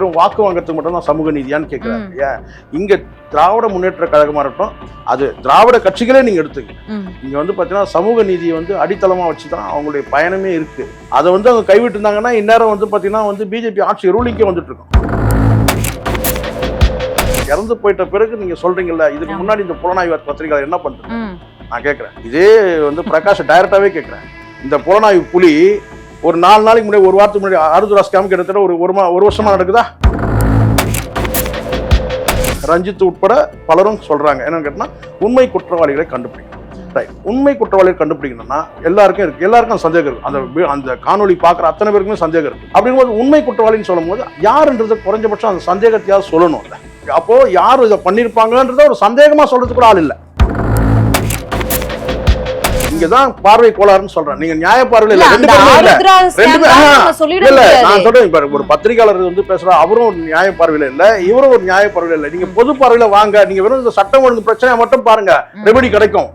வெறும் வாக்கு வாங்குறதுக்கு மட்டும் தான் சமூக நீதியான்னு கேட்கிறாரு. ஏன் இங்க திராவிட முன்னேற்ற கழகமா இருக்கட்டும் அது திராவிட கட்சிகளே நீங்க எடுத்துங்க இங்க வந்து பாத்தீங்கன்னா சமூக நீதியை வந்து அடித்தளமா வச்சு தான் அவங்களுடைய பயணமே இருக்கு. அதை வந்து அவங்க கைவிட்டு இருந்தாங்கன்னா இந்நேரம் வந்து பாத்தீங்கன்னா வந்து பிஜேபி ஆட்சி ரூலிங்கே வந்துட்டு இருக்கும். இறந்து போயிட்ட பிறகு நீங்க சொல்றீங்கல்ல இதுக்கு. முன்னாடி இந்த புலனாய்வு பத்திரிகை என்ன பண்றது நான் கேட்குறேன் இதே வந்து பிரகாஷ் டைரக்டாவே கேட்குறேன் இந்த புலனாய்வு புலி ஒரு நாலு நாளைக்கு முன்னாடி ஒரு வாரத்துக்கு முன்னாடி ஆறுதுரா ஸ்கேம் கிட்டத்தட்ட ஒரு ஒரு ஒரு வருஷமா நடக்குதா? ரஞ்சித் உட்பட பலரும் சொல்றாங்க. என்னன்னு கேட்டா உண்மை குற்றவாளிகளை கண்டுபிடிக்கணும். ரைட் உண்மை குற்றவாளிகள் கண்டுபிடிக்கணும்னா எல்லாருக்கும் இருக்கு. எல்லாருக்கும் சந்தேகம் இருக்கு. அந்த அந்த காணொளி பார்க்குற அத்தனை பேருக்குமே சந்தேகம் இருக்கு. அப்படிங்கும்போது உண்மை குற்றவாளின்னு சொல்லும்போது யாருன்றது குறைஞ்சபட்சம் அந்த சந்தேகத்தையாவது இல்லை அப்போ யார் இதை பண்ணியிருப்பாங்கன்றத ஒரு சந்தேகமா சொல்றதுக்கு கூட ஆள் இல்லை. இங்கதான் பார்வை கோளாறுன்னு சொல்றேன் நீங்க நியாய பார்வையில இல்ல, ரெண்டு பேருமே இல்ல தான் இல்ல. நான் சொல்றேன் இப்ப ஒரு பத்திரிகையாளர் வந்து பேசுறா அவரும் ஒரு நியாய பார்வையில இல்ல இவரும் ஒரு நியாய பார்வையில இல்ல நீங்க பொது பார்வையில வாங்க நீங்க வெறும் இந்த சட்டம் ஒழுங்கு பிரச்சனையை மட்டும் பாருங்க. ரெமெடி கிடைக்கும்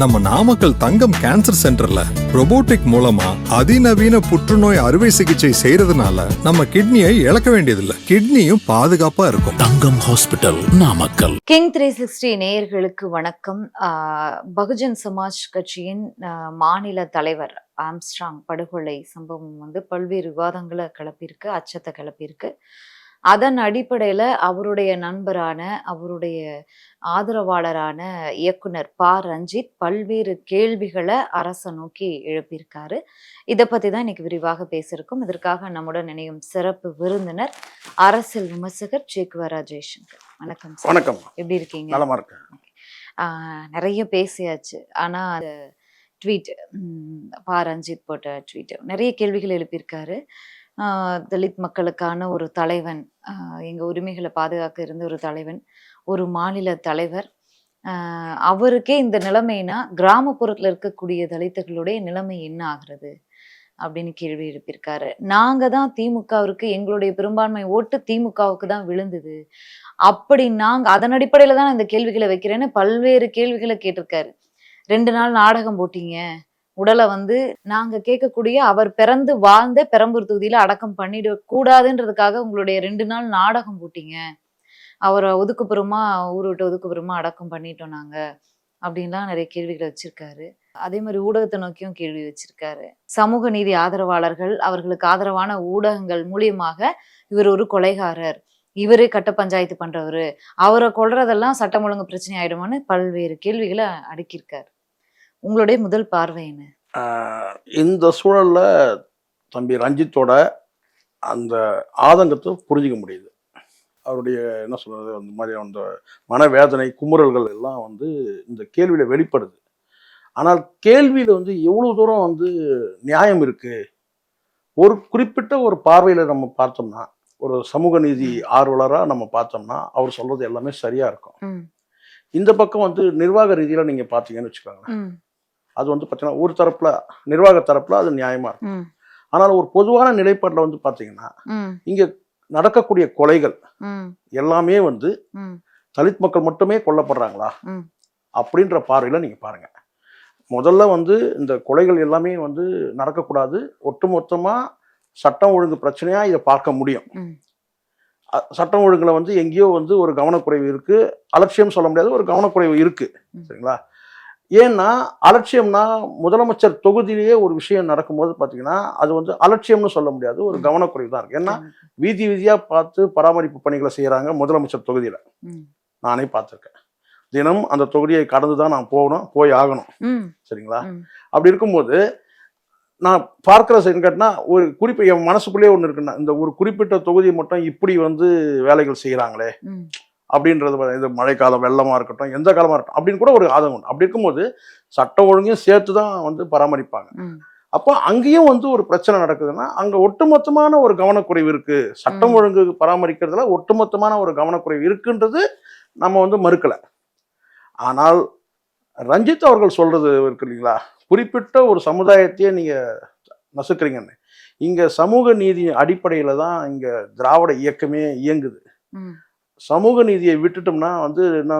நம்ம நாமக்கல் தங்கம் கேன்சர் சென்டர்ல robotic மூலமா அதிநவீன புற்றுநோய் அறுவை சிகிச்சை செய்யறதுனால நம்ம கிட்னியை இழக்க வேண்டியதில்லை. கிட்னியும் பாதுகாப்பா இருக்கும். Thangam hospital Namakkal. King three sixty நேயர்களுக்கு வணக்கம். ஆஹ் பகுஜன் சமாஜ் கட்சியின் மாநில தலைவர் ஆம்ஸ்ட்ராங் படுகொலை சம்பவம் வந்து பல்வேறு விவாதங்களை கிளப்பியிருக்கு அச்சத்தை கிளப்பியிருக்கு. அதன் அடிப்படையில அவருடைய நண்பரான அவருடைய ஆதரவாளரான இயக்குனர் ப ரஞ்சித் பல்வேறு கேள்விகளை அரசை நோக்கி எழுப்பியிருக்காரு. இதை பத்தி தான் இன்னைக்கு விரிவாக பேசியிருக்கோம். இதற்காக நம்முடன் இணையும் சிறப்பு விருந்தினர் அரசியல் விமர்சகர் சேக்குவரா ஜெய்சங்கர் வணக்கம் வணக்கம். எப்படி இருக்கீங்க? நலமா இருக்கு ஆஹ் நிறைய பேசியாச்சு. ஆனா அந்த ட்வீட் பா ரஞ்சித் போட்ட ட்வீட் நிறைய கேள்விகள் எழுப்பியிருக்காரு. ஆஹ் தலித் மக்களுக்கான ஒரு தலைவன் ஆஹ் எங்க உரிமைகளை பாதுகாக்க இருந்த ஒரு தலைவன் ஒரு மாநில தலைவர். அவருக்கே இந்த நிலைமைனா கிராமப்புறத்தில் இருக்கக்கூடிய தலித்துகளுடைய நிலைமை என்ன ஆகிறது அப்படின்னு கேள்வி எழுப்பியிருக்காரு. நாங்க தான் திமுகவிற்கு எங்களுடைய பெரும்பான்மை ஓட்டு திமுகவுக்கு தான் விழுந்தது. அப்படி நாங்க அதன் அடிப்படையில தான் நான் இந்த கேள்விகளை வைக்கிறேன்னு பல்வேறு கேள்விகளை கேட்டிருக்காரு. ரெண்டு நாள் நாடகம் போட்டீங்க. உடலை வந்து நாங்க கேட்கக்கூடிய அவர் பிறந்து வாழ்ந்த பெரம்பூர் தொகுதியில அடக்கம் பண்ணிட கூடாதுன்றதுக்காக உங்களுடைய ரெண்டு நாள் நாடகம் போட்டீங்க. அவரை ஒதுக்குப்புறமா ஊர் விட்டு ஒதுக்குப்புறமா அடக்கம் பண்ணிட்டோம் நாங்கள் அப்படின்லாம் நிறைய கேள்விகளை வச்சிருக்காரு. அதே மாதிரி ஊடகத்தை நோக்கியும் கேள்வி வச்சிருக்காரு. சமூக நீதி ஆதரவாளர்கள் அவர்களுக்கு ஆதரவான ஊடகங்கள் மூலியமாக இவர் ஒரு கொலைகாரர் இவரே கட்ட பஞ்சாயத்து பண்றவரு அவரை கொள்றதெல்லாம் சட்டம் ஒழுங்கு பிரச்சனை ஆயிடுமான்னு பல்வேறு கேள்விகளை அடுக்கியிருக்காரு. உங்களுடைய முதல் பார்வை என்ன? இந்த சூழல்ல தம்பி ரஞ்சித்தோட அந்த ஆதங்கத்தை புரிஞ்சுக்க முடியுது. அவருடைய என்ன சொல்றது அந்த மாதிரி அந்த மனவேதனை குமுறல்கள் எல்லாம் வந்து இந்த கேள்வியில வெளிப்படுது. ஆனால் கேள்வியில வந்து எவ்வளவு தூரம் வந்து நியாயம் இருக்கு? ஒரு குறிப்பிட்ட ஒரு பார்வையில நம்ம பார்த்தோம்னா ஒரு சமூக நீதி ஆர்வலரா நம்ம பார்த்தோம்னா அவர் சொல்றது எல்லாமே சரியா இருக்கும். இந்த பக்கம் வந்து நிர்வாக ரீதியில நீங்க பார்த்தீங்கன்னு வச்சுக்கோங்களேன். அது வந்து பார்த்தீங்கன்னா ஒரு தரப்புல நிர்வாக தரப்புல அது நியாயமா இருக்கும். ஆனால் ஒரு பொதுவான நிலைப்பாட்டில் வந்து பார்த்தீங்கன்னா இங்க நடக்கக்கூடிய கொலைகள் எல்லாமே வந்து தலித் மக்கள் மட்டுமே கொல்லப்படுறாங்களா. அப்படின்ற பார்வையில நீங்க பாருங்க. முதல்ல வந்து இந்த கொலைகள் எல்லாமே வந்து நடக்கக்கூடாது. ஒட்டுமொத்தமா சட்டம் ஒழுங்கு பிரச்சனையா இதை பார்க்க முடியும். சட்டம் ஒழுங்குல வந்து எங்கேயோ வந்து ஒரு கவனக்குறைவு இருக்கு. அலட்சியம் சொல்ல முடியாது ஒரு கவனக்குறைவு இருக்கு. ம். சரிங்களா? ஏன்னா அலட்சியம்னா முதலமைச்சர் தொகுதியிலேயே ஒரு விஷயம் நடக்கும்போது பார்த்தீங்கன்னா அது வந்து அலட்சியம்னு சொல்ல முடியாது. ஒரு. கவனக்குறைவு தான் இருக்கு. ஏன்னா வீதி வீதியா பார்த்து பராமரிப்பு பணிகளை செய்யறாங்க முதலமைச்சர் தொகுதியில. நானே பார்த்துருக்கேன். தினம் அந்த தொகுதியை கடந்து தான் நான் போகணும் போய் ஆகணும். சரிங்களா. அப்படி இருக்கும்போது நான் பார்க்கிற கேட்டினா ஒரு குறிப்பு என் மனசுக்குள்ளேயே ஒன்று இருக்குன்னா இந்த ஒரு குறிப்பிட்ட தொகுதியை மட்டும் இப்படி வந்து வேலைகள் செய்கிறாங்களே அப்படின்றது இது மழைக்காலம் வெள்ளமாக இருக்கட்டும் எந்த காலமாக இருக்கட்டும் அப்படின்னு கூட ஒரு ஆதங்கம் உண்டு. அப்படி இருக்கும்போது சட்டம் ஒழுங்கையும் சேர்த்து தான் வந்து பராமரிப்பாங்க. அப்போ அங்கேயும் வந்து ஒரு பிரச்சனை நடக்குதுன்னா அங்கே ஒட்டுமொத்தமான ஒரு கவனக்குறைவு இருக்கு. சட்டம். ஒழுங்கு பராமரிக்கிறதுல ஒட்டுமொத்தமான ஒரு கவனக்குறைவு இருக்குன்றது நம்ம வந்து மறுக்கலை. ஆனால் ரஞ்சித் அவர்கள் சொல்றது இருக்கு இல்லைங்களா? குறிப்பிட்ட ஒரு சமுதாயத்தையே நீங்க நசுக்கிறீங்கன்னு. இங்க சமூக நீதி அடிப்படையில தான் இங்க திராவிட இயக்கமே இயங்குது. சமூக நீதியை விட்டுட்டோம்னா வந்து என்ன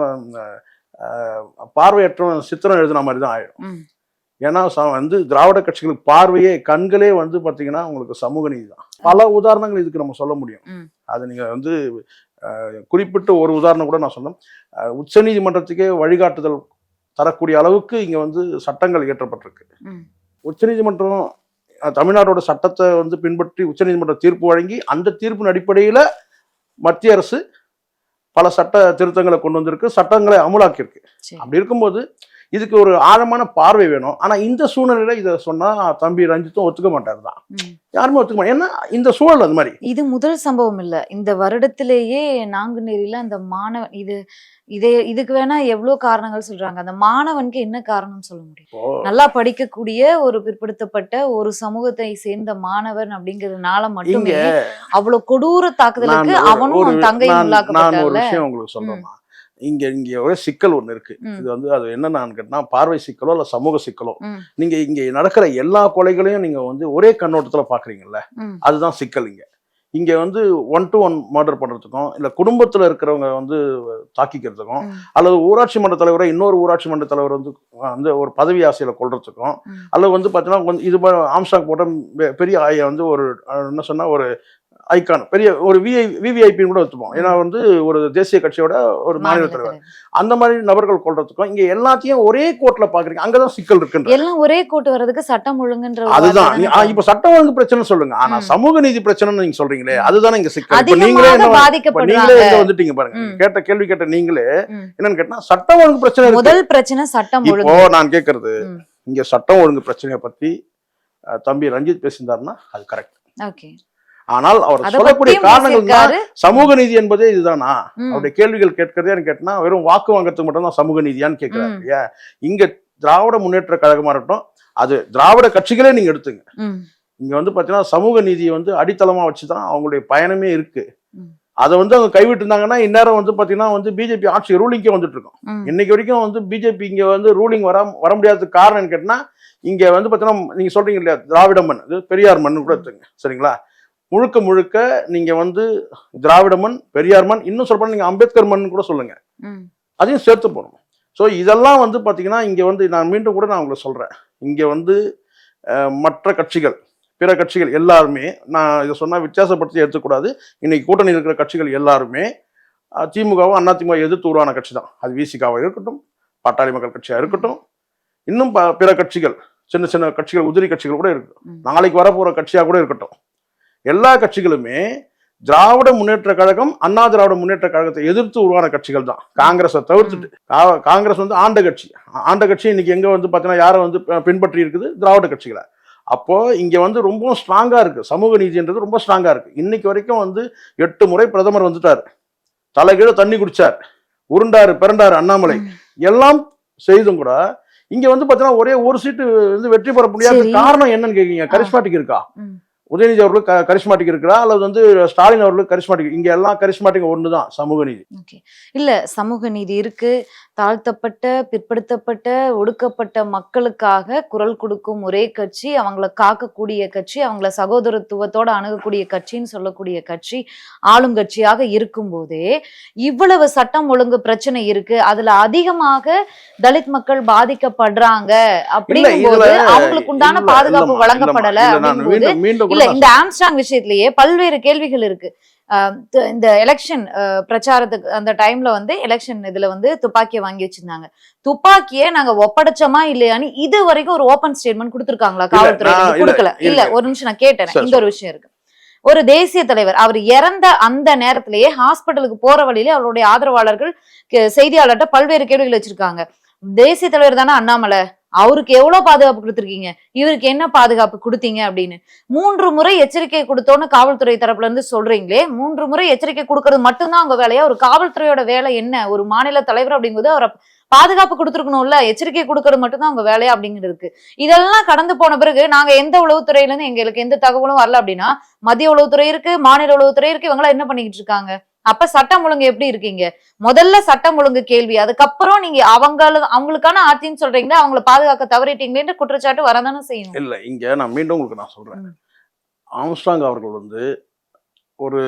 அஹ், பார்வையற்றவன் சித்திரம் எழுதின மாதிரி தான் ஆயிடும். ஏன்னா வந்து திராவிட கட்சிகளுக்கு பார்வையே கண்களே வந்து பாத்தீங்கன்னா உங்களுக்கு சமூக நீதி தான் பல உதாரணங்கள் இதுக்கு நம்ம சொல்ல முடியும். அது நீங்க வந்து குறிப்பிட்ட ஒரு உதாரணம் கூட நான் சொன்னேன் உச்ச நீதிமன்றத்துக்கே வழிகாட்டுதல் தரக்கூடிய அளவுக்கு இங்க வந்து சட்டங்கள் இயற்றப்பட்டிருக்கு. உச்சநீதிமன்றம் அஹ், தமிழ்நாடோட சட்டத்தை வந்து பின்பற்றி உச்சநீதிமன்றம் தீர்ப்பு வழங்கி அந்த தீர்ப்பின் அடிப்படையில மத்திய அரசு பல சட்ட திருத்தங்களை கொண்டு வந்திருக்கு சட்டங்களை அமுலாக்கியிருக்கு. அப்படி இருக்கும்போது இதுக்கு ஒரு ஆழமான பார்வை வேணும். ஆனா இந்த சூழ்நிலையில இதை சொன்னா தம்பி ரஞ்சித்தும் ஒத்துக்க மாட்டார் தான். யாருமே ஒத்துக்க மாட்டாங்க. ஏன்னா இந்த சூழல் அந்த மாதிரி. இது முதல் சம்பவம் இல்ல. இந்த வருடத்திலேயே நாங்குநேரியில அந்த மாணவன் இது இதே இதுக்கு வேணா எவ்வளவு காரணங்கள் சொல்றாங்க. அந்த மாணவனுக்கு என்ன காரணம் சொல்ல முடியும்? நல்லா படிக்கக்கூடிய ஒரு பிற்படுத்தப்பட்ட ஒரு சமூகத்தை சேர்ந்த மாணவன் அப்படிங்கறதுனால மட்டுமே அவ்வளவு கொடூர தாக்குதலுக்கு நான் அவனும் நான் நான் ஒரு உள்ளாக்கப்பட்டால விஷயம் உங்களுக்கு சொல்றேன்னா இங்க இங்க ஒரு சிக்கல் ஒண்ணு இருக்கு. இது வந்து அது என்னன்னு கேட்டா பார்வை சிக்கலோ இல்ல சமூக சிக்கலோ. நீங்க இங்க நடக்கிற எல்லா கொலைகளையும் நீங்க வந்து ஒரே கண்ணோட்டத்துல பாக்குறீங்கல்ல. அதுதான் சிக்கல் இங்க இங்க வந்து ஒன் டு ஒன் மர்டர் பண்றதுக்கும் இல்ல குடும்பத்துல இருக்கிறவங்க வந்து தாக்கிக்கிறதுக்கும். அல்லது ஊராட்சி மன்ற தலைவரை இன்னொரு ஊராட்சி மன்ற தலைவர் வந்து வந்து ஒரு பதவி ஆசையில கொள்றதுக்கும். அல்லது வந்து பார்த்தீங்கன்னா கொஞ்சம் இது ஆம்ஸ்டாக் போட்ட பெரிய ஆய வந்து ஒரு என்ன சொன்னா ஒரு ஐகான் பெரிய ஒரு விஐ விவிஐபின்னு கூட வச்சுப்போம். ஏன்னா வந்து ஒரு தேசிய கட்சியோட ஒரு மாநில தலைவர். அந்த மாதிரி நபர்கள் கொள்றதுக்கும் இங்க எல்லாத்தையும் ஒரே கோர்ட்ல பாக்குறீங்க அங்கதான் சிக்கல் இருக்குன்ற எல்லாம் ஒரே கோட்டு வர்றதுக்கு சட்டம் ஒழுங்குன்ற அதுதான். இப்ப சட்டம் ஒழுங்கு பிரச்சனை சொல்லுங்க. ஆனா. சமூக நீதி பிரச்சனைன்னு நீங்க சொல்றீங்களே அதுதானே இங்க சிக்கல். நீங்களே நீங்களே எங்க வந்துட்டீங்க பாருங்க. கேட்ட கேள்வி கேட்ட நீங்களே. என்னன்னு கேட்டா சட்டம் ஒழுங்கு பிரச்சனை இருக்கு. முதல் பிரச்சனை சட்டம் இப்போ நான் கேக்குறது. இங்க சட்டம் ஒழுங்கு பிரச்சனையை பத்தி தம்பி ரஞ்சித் பேசியிருந்தாருன்னா அது கரெக்ட். ஓகே. ஆனால் அவர் சொல்லக்கூடிய காரணங்கள் தான் சமூக நீதி என்பதே இதுதானா. அவருடைய கேள்விகள் கேட்கறதே கேட்டனா வெறும் வாக்கு வாங்கறதுக்கு மட்டும் தான் சமூக நீதியான்னு கேட்கிறாரு இங்க திராவிட முன்னேற்ற கழகமா இருக்கட்டும் அது திராவிட கட்சிகளே நீங்க எடுத்துங்க. இங்க வந்து பாத்தீங்கன்னா சமூக நீதியை வந்து அடித்தளமா வச்சுதான் அவங்களுடைய பயணமே இருக்கு. அதை வந்து அவங்க கைவிட்டு இருந்தாங்கன்னா இந்நேரம் வந்து பாத்தீங்கன்னா வந்து பிஜேபி ஆட்சி ரூலிங்கே வந்துட்டு இருக்கும். இன்னைக்கு வரைக்கும் வந்து பிஜேபி இங்க வந்து ரூலிங் வர வர முடியாததுக்கு காரணம் கேட்டீங்கன்னா இங்க வந்து பாத்தீங்கன்னா நீங்க சொல்றீங்க இல்லையா திராவிட மண் இது பெரியார் மண் கூட எடுத்துங்க. சரிங்களா? முழுக்க முழுக்க நீங்க வந்து திராவிட மண் பெரியார் மண் இன்னும் சொல்ல நீங்க அம்பேத்கர் மண் கூட சொல்லுங்க. அதையும் சேர்த்து போகணும் ஸோ இதெல்லாம் வந்து பாத்தீங்கன்னா இங்க வந்து நான் மீண்டும் கூட நான் உங்களுக்கு சொல்றேன். இங்க வந்து மற்ற கட்சிகள் பிற கட்சிகள் எல்லாருமே நான் இதை சொன்னா வித்தியாசப்படுத்தி எடுத்துக்கூடாது. இன்னைக்கு கூட்டணி இருக்கிற கட்சிகள் எல்லாருமே திமுகவும் அதிமுக எதிர்த்து உருவான கட்சி தான். அது விசிகாவாக இருக்கட்டும் பாட்டாளி மக்கள் கட்சியா இருக்கட்டும் இன்னும் ப- பிற கட்சிகள் சின்ன சின்ன கட்சிகள் உதிரி கட்சிகள் கூட இருக்கு. நாளைக்கு வரப்போற கட்சியா கூட இருக்கட்டும். எல்லா கட்சிகளுமே திராவிட முன்னேற்ற கழகம் அண்ணா திராவிட முன்னேற்ற கழகத்தை எதிர்த்து உருவான கட்சிகள் தான். காங்கிரஸை தவிர்த்துட்டு. காங்கிரஸ் வந்து ஆண்ட கட்சி. ஆண்ட கட்சி இன்னைக்கு எங்க வந்து பாத்தீங்கன்னா யாரை வந்து பின்பற்றி இருக்குது? திராவிட கட்சிகளை. அப்போ இங்க வந்து ரொம்ப ஸ்ட்ராங்கா இருக்கு. சமூக நீதின்றது ரொம்ப ஸ்ட்ராங்கா இருக்கு. இன்னைக்கு வரைக்கும் வந்து எட்டு முறை பிரதமர் வந்துட்டார். தலைகீழ தண்ணி குடிச்சார். உருண்டாரு பிறண்டாரு அண்ணாமலை. எல்லாம் செய்தும் கூட இங்க வந்து பாத்தீங்கன்னா ஒரே ஒரு சீட்டு வந்து வெற்றி பெற முடியாத. காரணம் என்னன்னு கேக்குறீங்க? கரிஸ்மாட்டிக் இருக்கா. உதயநிதி அவர்களுக்கு க- கரிஸ்மாட்டிக் இருக்கிறா அல்லது வந்து ஸ்டாலின் அவர்களுக்கு கரிஸ்மாட்டிக் இங்க எல்லாம் கரிஸ்மாட்டிக் ஒண்ணுதான் சமூக நீதி. இல்ல சமூக நீதி இருக்கு. தாழ்த்தப்பட்ட பிற்படுத்தப்பட்ட ஒடுக்கப்பட்ட மக்களுக்காக குரல் கொடுக்கும் ஒரே கட்சி அவங்கள காக்கக்கூடிய கட்சி அவங்கள சகோதரத்துவத்தோட அணுகக்கூடிய கட்சின்னு சொல்லக்கூடிய கட்சி ஆளும் கட்சியாக இருக்கும்போதே இவ்வளவு சட்டம் ஒழுங்கு பிரச்சனை இருக்கு. அதுல அதிகமாக தலித் மக்கள் பாதிக்கப்படுறாங்க. அப்படிங்கும்போது அவங்களுக்கு உண்டான பாதுகாப்பு வழங்கப்படல. இல்ல, இல்ல இந்த ஆம்ஸ்டாங் விஷயத்திலேயே பல்வேறு கேள்விகள் இருக்கு. இந்த எலெக்ஷன் பிரச்சாரத்துக்கு அந்த டைம்ல வந்து எலெக்ஷன் இதுல வந்து துப்பாக்கியை வாங்கி வச்சிருந்தாங்க. துப்பாக்கியை நாங்க ஒப்படைச்சோமா இல்லையான்னு இது வரைக்கும் ஒரு ஓபன் ஸ்டேட்மெண்ட் கொடுத்திருக்காங்களா காவல்துறை கொடுக்கல. இல்ல. ஒரு நிமிஷம் நான் கேட்டேன் இந்த ஒரு விஷயம் இருக்கு. ஒரு தேசிய தலைவர் அவர் இறந்த அந்த நேரத்திலேயே ஹாஸ்பிட்டலுக்கு போற வழியிலே அவருடைய ஆதரவாளர்கள் செய்தியாளர்கிட்ட பல்வேறு கேள்விகள் வச்சிருக்காங்க. தேசிய தலைவர் தானே அண்ணாமலை? அவருக்கு எவ்வளவு பாதுகாப்பு கொடுத்துருக்கீங்க? இவருக்கு என்ன பாதுகாப்பு கொடுத்தீங்க அப்படின்னு. மூன்று முறை எச்சரிக்கை கொடுத்தோன்னு காவல்துறை தரப்புல இருந்து சொல்றீங்களே மூன்று முறை எச்சரிக்கை கொடுக்கறது மட்டும்தான் அவங்க வேலையா? ஒரு காவல்துறையோட வேலை என்ன? ஒரு மாநில தலைவர் அப்படிங்கும்போது அவரை பாதுகாப்பு கொடுத்துருக்கணும்ல எச்சரிக்கை கொடுக்கறது மட்டும்தான் அவங்க வேலையா அப்படிங்கிறதுக்கு இதெல்லாம் கடந்து போன பிறகு நாங்க எந்த உளவுத்துறையில இருந்து எங்களுக்கு எந்த தகவலும் வரல அப்படின்னா மத்திய உளவுத்துறை இருக்கு மாநில உளவுத்துறை இருக்கு இவங்க என்ன பண்ணிக்கிட்டு இருக்காங்க? அப்ப சட்டம் ஒழுங்கு எப்படி இருக்கீங்க முதல்ல சட்டம் ஒழுங்கு கேள்வி அதுக்கப்புறம் நீங்க அவங்கள அவங்களுக்கான ஆட்சின்னு சொல்றீங்களா அவங்கள பாதுகாக்க தவறிட்டீங்களேன்ற குற்றச்சாட்டு வரதானே செய்யணும் இல்ல இங்க நான் மீண்டும் உங்களுக்கு நான் சொல்றேன். ஆம்ஸ்டாங் அவர்கள் வந்து ஒரு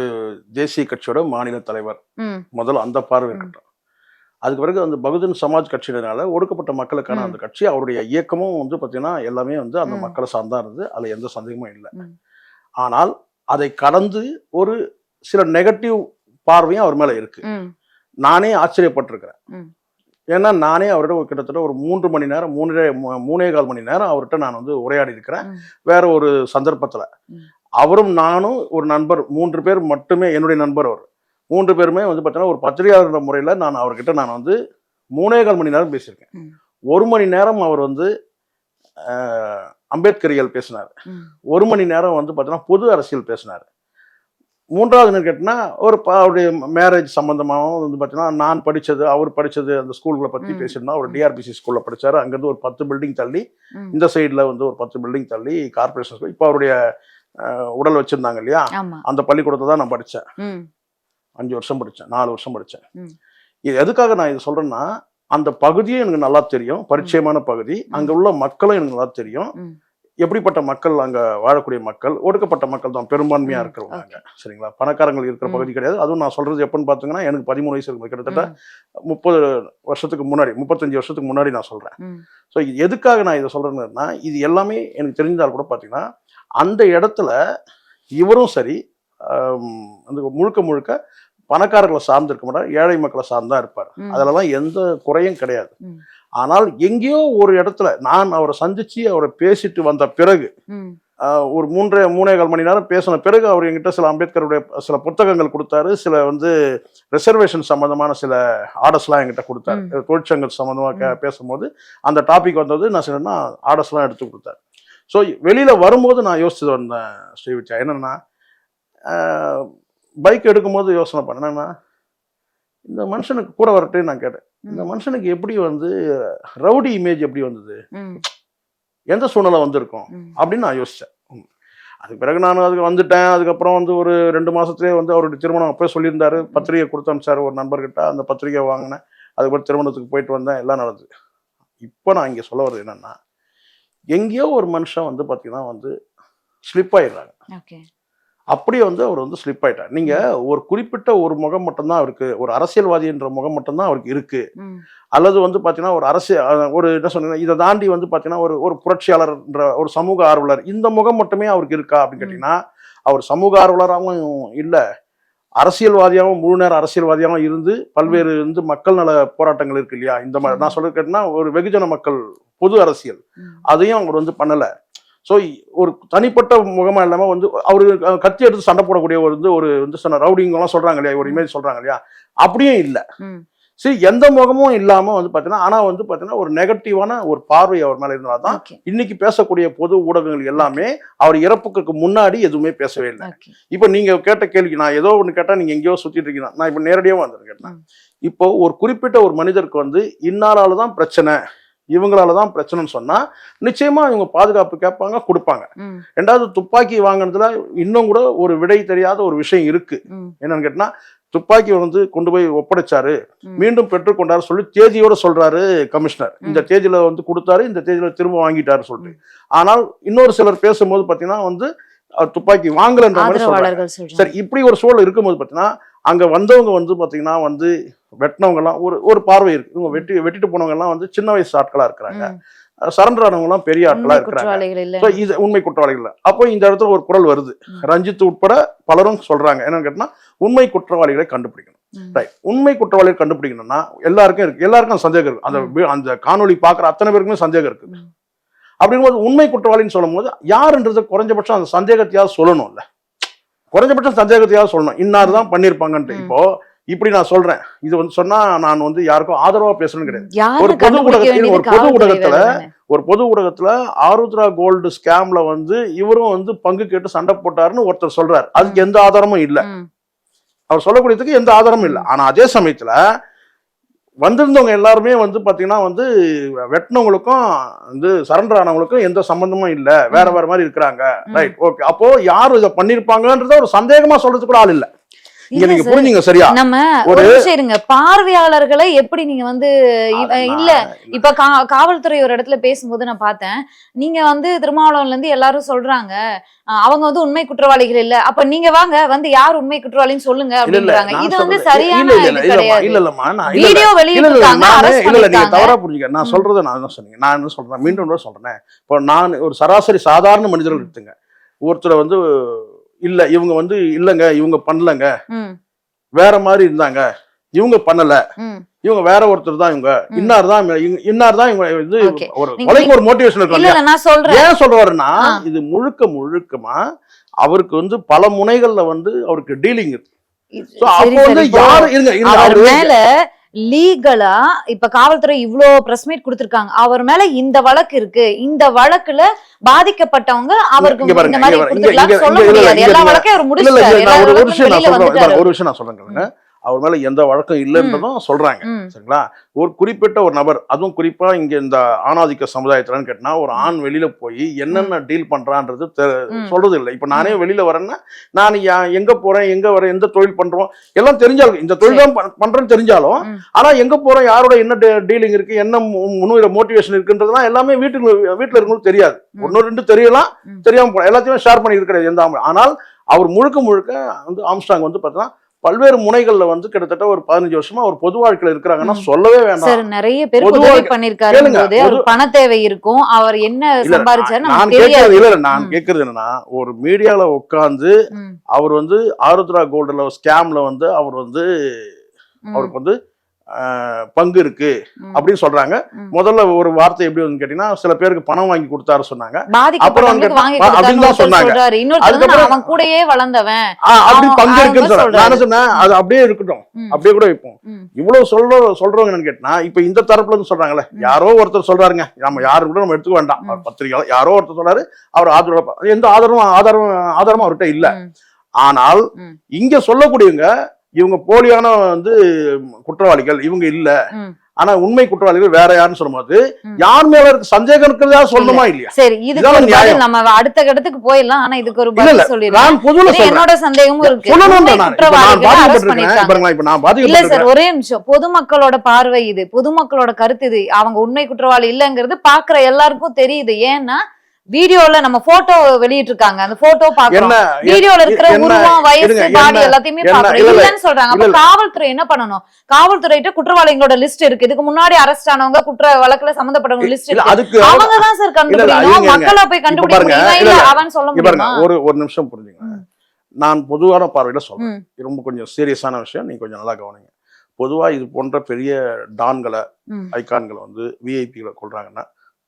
தேசிய கட்சியோட மாநில தலைவர் முதல்ல அந்த பார்வை. இருக்கட்டும் அதுக்கு பிறகு அந்த பகுஜன் சமாஜ் கட்சியினால ஒடுக்கப்பட்ட மக்களுக்கான. அந்த கட்சி அவருடைய இயக்கமும் வந்து பார்த்தீங்கன்னா எல்லாமே வந்து அந்த. மக்களை சார்ந்தா இருந்தது அதில் எந்த சந்தேகமும் இல்லை. ஆனால் அதை கடந்து ஒரு சில நெகட்டிவ் பார்வையும் அவர் மேல இருக்கு. நானே ஆச்சரியப்பட்டிருக்கிறேன். ஏன்னா நானே அவர்கிட்ட ஒரு கிட்டத்தட்ட ஒரு மூன்று மணி நேரம் மூணே மூணே கால் மணி நேரம் அவர்கிட்ட நான் வந்து உரையாடி இருக்கிறேன். வேற ஒரு சந்தர்ப்பத்துல. அவரும் நானும் ஒரு நண்பர் மூன்று பேர் மட்டுமே என்னுடைய நண்பர் அவர். மூன்று பேருமே வந்து பார்த்தீங்கன்னா ஒரு பத்திரிகையாளர் முறையில் நான் அவர்கிட்ட நான் வந்து மூணே கால் மணி நேரம் பேசியிருக்கேன். ஒரு மணி நேரம் அவர் வந்து அம்பேத்கரியல் பேசினார். ஒரு மணி நேரம் வந்து பார்த்தீங்கன்னா பொது அரசியல் பேசினார். மூன்றாவது என்ன கேட்டினா ஒரு அவருடைய மேரேஜ் சம்பந்தமாகவும் வந்து பார்த்தீங்கன்னா நான் படித்தது அவர் படித்தது அந்த ஸ்கூல்களை பற்றி. பேசியிருந்தா அவர் டிஆர்பிசி ஸ்கூலில் படிச்சாரு. அங்கேருந்து ஒரு பத்து பில்டிங் தள்ளி. இந்த சைடில் வந்து ஒரு பத்து பில்டிங் தள்ளி கார்பரேஷன் ஸ்கூல் இப்போ அவருடைய உடல் வச்சுருந்தாங்க இல்லையா? அந்த பள்ளிக்கூடத்தை தான் நான் படித்தேன் அஞ்சு வருஷம் படித்தேன் நாலு வருஷம் படித்தேன். இது எதுக்காக நான் இது சொல்கிறேன்னா அந்த பகுதியும் எனக்கு நல்லா தெரியும். பரிச்சயமான பகுதி. அங்கே உள்ள மக்களும் எனக்கு நல்லா தெரியும். எப்படிப்பட்ட மக்கள் அங்கே வாழக்கூடிய மக்கள் ஒடுக்கப்பட்ட மக்கள் தான் பெரும்பான்மையாக இருக்கிறவங்க. அங்கே சரிங்களா? பணக்காரங்கள் இருக்கிற. பகுதி கிடையாது. அதுவும் நான் சொல்றது எப்பன்னு பார்த்தீங்கன்னா எனக்கு பதிமூணு வயசு இருக்கும் கிட்டத்தட்ட முப்பது வருஷத்துக்கு முன்னாடி முப்பத்தஞ்சு வருஷத்துக்கு முன்னாடி நான் சொல்கிறேன் ஸோ இது எதுக்காக நான் இதை சொல்கிறேன்னா இது எல்லாமே எனக்கு தெரிஞ்சால் கூட பார்த்தீங்கன்னா அந்த இடத்துல இவரும் சரி அந்த முழுக்க முழுக்க பணக்காரர்களை சார்ந்து இருக்க மாட்டார் ஏழை மக்களை சார்ந்தா இருப்பார். அதிலலாம் எந்த குறையும் கிடையாது. ஆனால் எங்கேயோ ஒரு இடத்துல நான் அவரை சந்திச்சு அவரை பேசிட்டு வந்த பிறகு ஒரு மூன்றே மூணே கால் மணி நேரம் பேசின பிறகு அவர் என்கிட்ட சில அம்பேத்கருடைய சில புத்தகங்கள் கொடுத்தாரு. சில வந்து ரிசர்வேஷன் சம்பந்தமான சில ஆர்டர்ஸ்லாம் என்கிட்ட கொடுத்தாரு. தொழிற்சங்கம் சம்பந்தமாக பேசும்போது அந்த டாபிக் வந்தது. நான் சொன்னேன்னா ஆர்டர்ஸ்லாம் எடுத்து கொடுத்தாரு. ஸோ வெளியில வரும்போது நான் யோசிச்சு வந்தேன் ஸ்ரீவித்யா. என்னன்னா பைக் எடுக்கும்போது யோசனை பண்ணேன்னா இந்த மனுஷனுக்கு கூட வரட்டே நான் கேட்டேன். இந்த மனுஷனுக்கு எப்படி வந்து ரவுடி இமேஜ் எப்படி வந்தது? எந்த சூழ்நிலை வந்திருக்கும். அப்படின்னு நான் யோசித்தேன் அதுக்கு பிறகு நான் அதுக்கு வந்துட்டேன். அதுக்கப்புறம் வந்து ஒரு ரெண்டு மாசத்துலயே வந்து அவருடைய திருமணம் அப்பவே சொல்லியிருந்தாரு. பத்திரிகை கொடுத்து அனுப்பிச்சாரு ஒரு நண்பர்கிட்ட. அந்த பத்திரிகை வாங்கினேன். அதுக்கப்புறம் திருமணத்துக்கு போயிட்டு வந்தேன். எல்லாம் நடந்தது. இப்போ நான் இங்கே சொல்ல வர்றது என்னன்னா எங்கேயோ ஒரு மனுஷன் வந்து பார்த்தீங்கன்னா வந்து ஸ்லிப் ஆயிடுறாங்க. ஓகே. அப்படியே வந்து அவர் வந்து ஸ்லிப் ஆயிட்டார். நீங்க ஒரு குறிப்பிட்ட ஒரு முகம் மட்டும்தான் அவருக்கு ஒரு அரசியல்வாதின்ற முகம் மட்டும்தான் அவருக்கு இருக்கு. அல்லது வந்து பார்த்தீங்கன்னா ஒரு அரசியல் ஒரு என்ன சொன்னீங்கன்னா இதை தாண்டி வந்து பார்த்தீங்கன்னா ஒரு ஒரு புரட்சியாளர்ன்ற ஒரு சமூக ஆர்வலர் இந்த முகம் மட்டுமே அவருக்கு இருக்கா அப்படின்னு. கேட்டிங்கன்னா அவர் சமூக ஆர்வலராகவும் இல்லை. அரசியல்வாதியாகவும் முழு நேர அரசியல்வாதியாகவும் இருந்து பல்வேறு வந்து மக்கள் நல போராட்டங்கள் இருக்கு இல்லையா? இந்த மாதிரி நான் சொல்ல கேட்டேன்னா ஒரு வெகுஜன மக்கள் பொது அரசியல். அதையும் அவர் வந்து பண்ணலை. ஸோ ஒரு தனிப்பட்ட முகமா இல்லாமல் வந்து அவர் கத்தி எடுத்து சண்டை போடக்கூடிய ஒரு வந்து ஒரு வந்து சொன்ன ரவுடிங்கெல்லாம் சொல்றாங்க இல்லையா? ஒரு இமேஜ் சொல்றாங்க இல்லையா? அப்படியும் இல்லை. சரி எந்த முகமும் இல்லாம வந்து பாத்தீங்கன்னா ஆனா வந்து பாத்தீங்கன்னா ஒரு நெகட்டிவான ஒரு பார்வை அவர் மேல இருந்தால்தான் ஓகே இன்னைக்கு பேசக்கூடிய பொது ஊடகங்கள் எல்லாமே அவர் இறப்புக்கு முன்னாடி எதுவுமே பேசவே இல்லை. இப்போ நீங்க கேட்ட கேள்விக்கு நான் ஏதோ ஒன்று கேட்டா நீங்க எங்கேயோ சுத்திட்டு இருக்கீங்க. நான் இப்போ நேரடியாக வந்து கேட்டேன். ம். இப்போ ஒரு குறிப்பிட்ட ஒரு மனிதருக்கு வந்து இன்னாரால தான் பிரச்சனை. இவங்களால தான் பிரச்சனைன்னு சொன்னா நிச்சயமா இவங்க பாதுகாப்பு கேட்பாங்க கொடுப்பாங்க. ரெண்டாவது துப்பாக்கி வாங்குறதுல இன்னும் கூட ஒரு விடை தெரியாத ஒரு விஷயம் இருக்கு. என்னன்னு கேட்டினா துப்பாக்கி வந்து கொண்டு போய் ஒப்படைச்சாரு. மீண்டும் பெற்றுக்கொண்டாரு சொல்லி தேதியோட சொல்றாரு கமிஷனர். இந்த தேதியில வந்து கொடுத்தாரு இந்த தேதியில திரும்ப வாங்கிட்டாரு சொல்லிட்டு. ஆனால் இன்னொரு சிலர் பேசும்போது பாத்தீங்கன்னா வந்து துப்பாக்கி வாங்கலன்ற மாதிரி சொல்றாங்க. சரி இப்படி ஒரு சூழல் இருக்கும்போது பாத்தீங்கன்னா அங்க வந்தவங்க வந்து பாத்தீங்கன்னா வந்து வெட்டினவங்க எல்லாம் ஒரு ஒரு பார்வை இருக்கு. இவங்க வெட்டி வெட்டிட்டு போனவங்க எல்லாம் வந்து சின்ன வயசு ஆட்களா இருக்கிறாங்க. சரண்டர் ஆனவங்க எல்லாம் பெரிய ஆட்களா உண்மை இருக்கிறாங்க So, இது உண்மை குற்றவாளிகள் அப்போ இந்த இடத்துல ஒரு குரல் வருது. ரஞ்சித் உட்பட பலரும் சொல்றாங்க. என்னன்னு கேட்டா உண்மை குற்றவாளிகளை கண்டுபிடிக்கணும். ரைட் உண்மை குற்றவாளியை கண்டுபிடிக்கணும்னா எல்லாருக்கும் இருக்கு. எல்லாருக்கும் சந்தேகம் இருக்கு. அந்த அந்த காணொளி பார்க்குற அத்தனை பேருக்குமே சந்தேகம் இருக்கு. அப்படிங்கும்போது உண்மை குற்றவாளின்னு சொல்லும்போது யாருன்றது குறைஞ்சபட்சம் அந்த சந்தேகத்தையாவது சொல்லணும்ல. குறைஞ்சபட்சம் சந்தேகத்தையாவது சொல்லணும். இன்னார் தான் பண்ணியிருப்பாங்கன்ட்டு. இப்போ இப்படி நான் சொல்றேன். இது வந்து சொன்னா நான் வந்து யாருக்கும் ஆதரவா பேசணும்னு கிடையாது. ஒரு பொது ஊடகத்துல- ஒரு பொது ஊடகத்துல. ஒரு பொது ஊடகத்துல ஆருத்ரா கோல்டு ஸ்கேம்ல வந்து இவரும் வந்து பங்கு கேட்டு சண்டை போட்டாருன்னு ஒருத்தர் சொல்றாரு. அதுக்கு எந்த ஆதாரமும் இல்ல. அவர் சொல்லக்கூடியதுக்கு எந்த ஆதாரமும் இல்லை. ஆனா அதே சமயத்துல வந்திருந்தவங்க எல்லாருமே வந்து பாத்தீங்கன்னா வந்து வெட்டினவங்களுக்கும் வந்து சரண்டர் ஆனவங்களுக்கும் எந்த சம்பந்தமும் இல்ல. வேற வேற மாதிரி இருக்கிறாங்க. ரைட் ஓகே அப்போ யார் இதை பண்ணிருப்பாங்கன்றத ஒரு சந்தேகமா சொல்றதுக்கு கூட ஆள் இல்ல. இங்க நீங்க. புரிஞ்சுங்க சரியா? நம்ம ஒரு- இருங்க. பார்வையாளர்களை எப்படி நீங்க வந்து இல்ல இப்ப காவல்துறை ஒரு இடத்துல பேசும்போது நான் பார்த்தேன். நீங்க வந்து திருமாவளவன்ல இருந்து எல்லாரும் சொல்றாங்க. அவங்க வந்து உண்மை குற்றவாளிகள் இல்ல. அப்ப நீங்க வாங்க வந்து யார் உண்மை குற்றவாளின்னு சொல்லுங்க அப்படின்றாங்க. இது வந்து சரியான வீடியோ இல்ல இல்ல நீங்க தவறா புரிஞ்சுக்க. நான். சொல்றதை நான் என்ன சொன்னீங்க நான் என்ன சொல்றேன் மீண்டும் சொல்றேன். இப்போ நான் ஒரு சராசரி சாதாரண மனிதர்கள் எடுத்துங்க. ஒருத்தரை வந்து இல்ல இவங்க வந்து இல்லங்க இவங்க பண்ணலங்க. வேற மாதிரி இருந்தாங்க. இவங்க பண்ணல. இவங்க வேற ஒருத்தர் தான் இவங்க. இன்னார் தான் இன்னார் தான் இவங்க இது. ஒரு மோட்டிவேஷன் சொல்றேன். ஏன் சொல்றாருன்னா. இது முழுக்க முழுக்கமா அவருக்கு வந்து பல முனைகள்ல வந்து அவருக்கு டீலிங் இருக்கு. லீகலா இப்ப காவல்துறை இவ்ளோ பிரஸ் மீட் கொடுத்திருக்காங்க. அவர் மேல இந்த வழக்கு இருக்கு. இந்த வழக்குல பாதிக்கப்பட்டவங்க அவருக்கு இந்த மாதிரி சொல்ல முடியாது. எல்லா வழக்கையும் அவர் எல்லா ஒரு விஷயம் நான் சொல்றேன் ஒரு விஷயம் நான் சொல்றேங்க அவர் மேல எந்த வழக்கம் இல்லைன்றதும் சொல்றாங்க சரிங்களா ஒரு குறிப்பிட்ட ஒரு நபர் அதுவும் குறிப்பா இங்க இந்த ஆணாதிக்க சமுதாயத்துலன்னு கேட்டா ஒரு ஆண் வெளியில போய் என்னென்ன டீல் பண்றான்றது. சொல்றது இல்லை இப்ப நானே வெளியில வரேன்னா நான் எங்க போறேன் எங்க வரேன் எந்த தொழில் பண்றோம் எல்லாம் தெரிஞ்சாலும் இந்த தொழில் தான் பண்- பண்றேன்னு தெரிஞ்சாலும். ஆனா எங்க போறோம் யாரோட என்ன டீலிங் இருக்கு என்ன முன்னுயிர மோட்டிவேஷன் இருக்குன்றதுலாம் எல்லாமே வீட்டுக்கு வீட்டுல இருக்கவங்களுக்கு தெரியாது. ஒன்னு ரெண்டு தெரியலாம். தெரியாம போலாம் எல்லாத்தையுமே ஷேர் பண்ணி இருக்கிறது எந்த. ஆனால் அவர் முழுக்க முழுக்க வந்து ஆம்ஸ்டாங் வந்து பார்த்தீங்கன்னா பல்வேறு முனைகள்ல வந்து கிட்டத்தட்ட ஒரு பதினஞ்சு வருஷமா ஒரு பொது வாழ்க்கையில இருக்கிறாங்கன்னா. சொல்லவே வேண்டாம். சார் நிறைய பேர் உதவி பண்ணிருக்காரு அவர் பொது- பண தேவை இருக்கும். அவர் என்ன இல்ல, சம்பாதிச்சாரு நான் கேட்கறது இல்ல நான். கேட்கறது என்னன்னா ஒரு மீடியால உட்கார்ந்து ம், அவர் வந்து ஆருத்ரா கோல்டுல ஸ்கேம்ல வந்து அவர் வந்து அவருக்கு வந்து பங்கு இருக்கு. அப்படின்னு சொல்றாங்க. முதல்ல ஒரு வார்த்தை எப்படி வந்து கேட்டீங்கன்னா சில பேருக்கு பணம் வாங்கி கொடுத்தாரு சொன்னாங்க. அப்புறம் அப்படின்னு தான் சொன்னாங்க. அதுக்கப்புறம் கூடயே வளர்ந்தவன். அப்படி பங்கு இருக்குன்னு சொல்றாங்க நான். சொன்னேன் அது அப்படியே இருக்கட்டும். அப்படியே கூட வைப்போம். இவ்வளவு சொல்ற சொல்றவங்க என்னன்னு கேட்டா இப்ப இந்த தரப்புல இருந்து சொல்றாங்கல்ல ம். யாரோ ஒருத்தர் சொல்றாருங்க. நம்ம யாரு கூட நம்ம எடுத்துக்க வேண்டாம். பத்திரிகையாளர் யாரோ ஒருத்தர் சொல்றாரு அவர் ஆதரவு எந்த ஆதரவும் ஆதாரம் ஆதாரமும் அவர்கிட்ட இல்ல. ஆனால். இங்க சொல்லக்கூடியவங்க இவங்க போலியான வந்து குற்றவாளிகள் இவங்க இல்ல. ஆனா உண்மை குற்றவாளிகள் வேற யாருன்னு சொல்லும்போது. யார் மேல இருக்கு சந்தேகம் இருக்கிறதா சொல்லணுமா இல்லையா? சரி இதுக்கு. பதில் நம்ம அடுத்த கட்டத்துக்கு போயிடலாம். ஆனா இதுக்கு ஒரு பதில் இது சொல்றேன். என்னோட சந்தேகமும் இருக்கு. இல்ல சார் ஒரே நிமிஷம். பொதுமக்களோட பார்வை இது. பொதுமக்களோட கருத்து இது. அவங்க உண்மை குற்றவாளி இல்லங்கிறது பாக்குற எல்லாருக்கும் தெரியுது. ஏன்னா வீடியோல நம்ம போட்டோ வெளியிட்டு இருக்காங்க அந்த போட்டோ பாக்குறோம் வீடியோல இருக்கிற உருவம் வயசு பாடி எல்லாத்தையுமே பாக்குறோம் இல்ல, இல்ல, இல்லன்னு சொல்றாங்க. அப்ப. காவல்துறை என்ன பண்ணணும்? காவல்துறையிட்ட குற்றவாளிகளோட லிஸ்ட் இருக்கு. இதுக்கு முன்னாடி அரெஸ்ட் ஆனவங்க குற்ற வழக்குல சம்பந்தப்பட்டவங்க லிஸ்ட் இருக்கு. அதுக்கு அவங்க தான் சார் கண்டுபிடிக்கணும். மக்களை போய் கண்டுபிடிக்க முடியும்? இல்ல. அவன் சொல்ல முடியுமா? ஒரு ஒரு நிமிஷம் புரிஞ்சுங்க. நான் பொதுவான பார்வையில சொல்றேன். ரொம்ப கொஞ்சம் சீரியஸான விஷயம். நீங்க கொஞ்சம் நல்லா கவனிங்க. பொதுவா இது போன்ற பெரிய டான்களை ஐகான்களை வந்து விஐபிகளை கொள்றாங்கன்னா